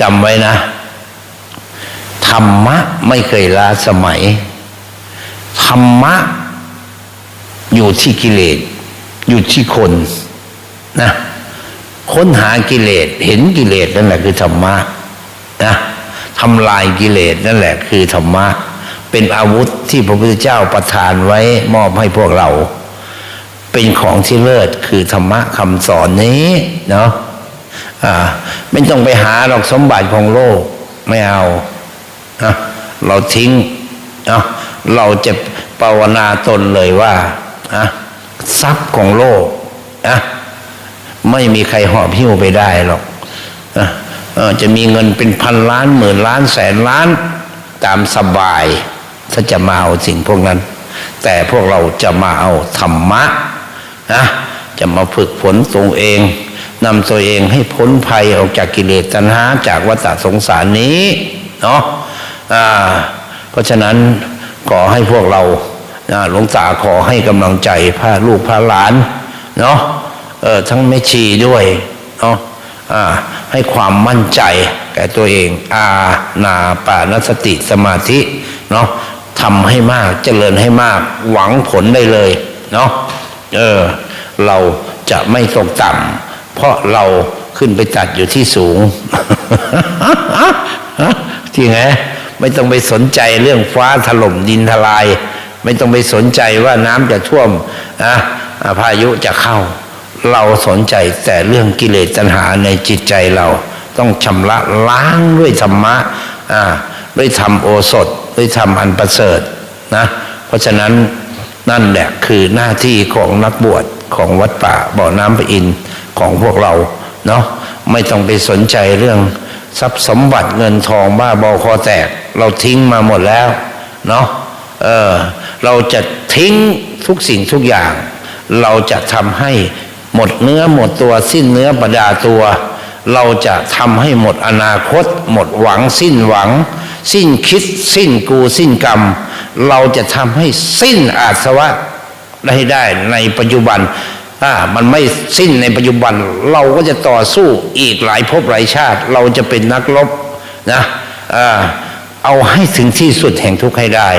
จำไว้นะ ธรรมะไม่เคยล้าสมัย ธรรมะอยู่ที่กิเลส อยู่ที่คนนะค้นหากิเลสเห็นกิเลสนั่นแหละคือธรรมะนะทำลายกิเลสนั่นแหละคือธรรมะ เป็นอาวุธที่พระพุทธเจ้าประทานไว้มอบให้พวกเรา เป็นของที่เลิศคือธรรมะคำสอนนี้เนาะ ไม่ต้องไปหาหรอกสมบัติของโลกไม่เอาเราทิ้งเราจะภาวนาตนเลยว่าทรัพย์ของโลกไม่มีใครหอบหิ้วไปได้หรอกจะมีเงินเป็นพันล้านหมื่นล้านแสนล้านตามสบาย ถ้าจะมาเอาสิ่งพวกนั้น แต่พวกเราจะมาเอาธรรมะนะจะมาฝึกฝนตัวเอง นำตัวเองให้พ้นภัยออกจากกิเลสตัณหาจากวัฏสงสารนี้เนาะเพราะฉะนั้นขอให้พวกเราหลวงตาขอให้กำลังใจพาลูกพาหลานเนาะเออทั้งแม่ชีด้วยเนาะให้ความมั่นใจแก่ตัวเอง อาณาปานสติสมาธิเนาะทำให้มากเจริญให้มากหวังผลได้เลยเนาะเออเราจะไม่ตกต่ำ เพราะเราขึ้นไปตัดอยู่ที่สูงจริงไหมไม่ต้องไปสนใจเรื่องฟ้าถล่มดินทลาย ไม่ต้องไปสนใจว่าน้ำจะท่วมนะอ่าพายุจะเข้า เราสนใจแต่เรื่องกิเลสตัณหาในจิตใจเรา ต้องชำระล้างด้วยธรรมะอ่าด้วยธรรมโอสถด้วยธรรมอันประเสริฐนะเพราะฉะนั้นนั่นแหละคือหน้าที่ของนักบวชของวัดป่าบ่อน้ำพระอินทร์ ของพวกเราเนาะไม่ต้องไปสนใจเรื่องทรัพย์สมบัติเงินทองบ้าบอคอแตก เราทิ้งมาหมดแล้วเนาะเออเราจะทิ้งทุกสิ่งทุกอย่าง เราจะทำให้หมดเนื้อหมดตัวสิ้นเนื้อประดาตัว เราจะทำให้หมดอนาคต หมดหวังสิ้นหวัง สิ้นคิด สิ้นกูสิ้นกรรม เราจะทำให้สิ้นอาสวะได้ได้ในปัจจุบัน มันไม่สิ้นในปัจจุบัน เราก็จะต่อสู้อีกหลายภพหลายชาติ เราจะเป็นนักรบนะเอาให้ถึงที่สุดแห่งทุกข์ให้ได้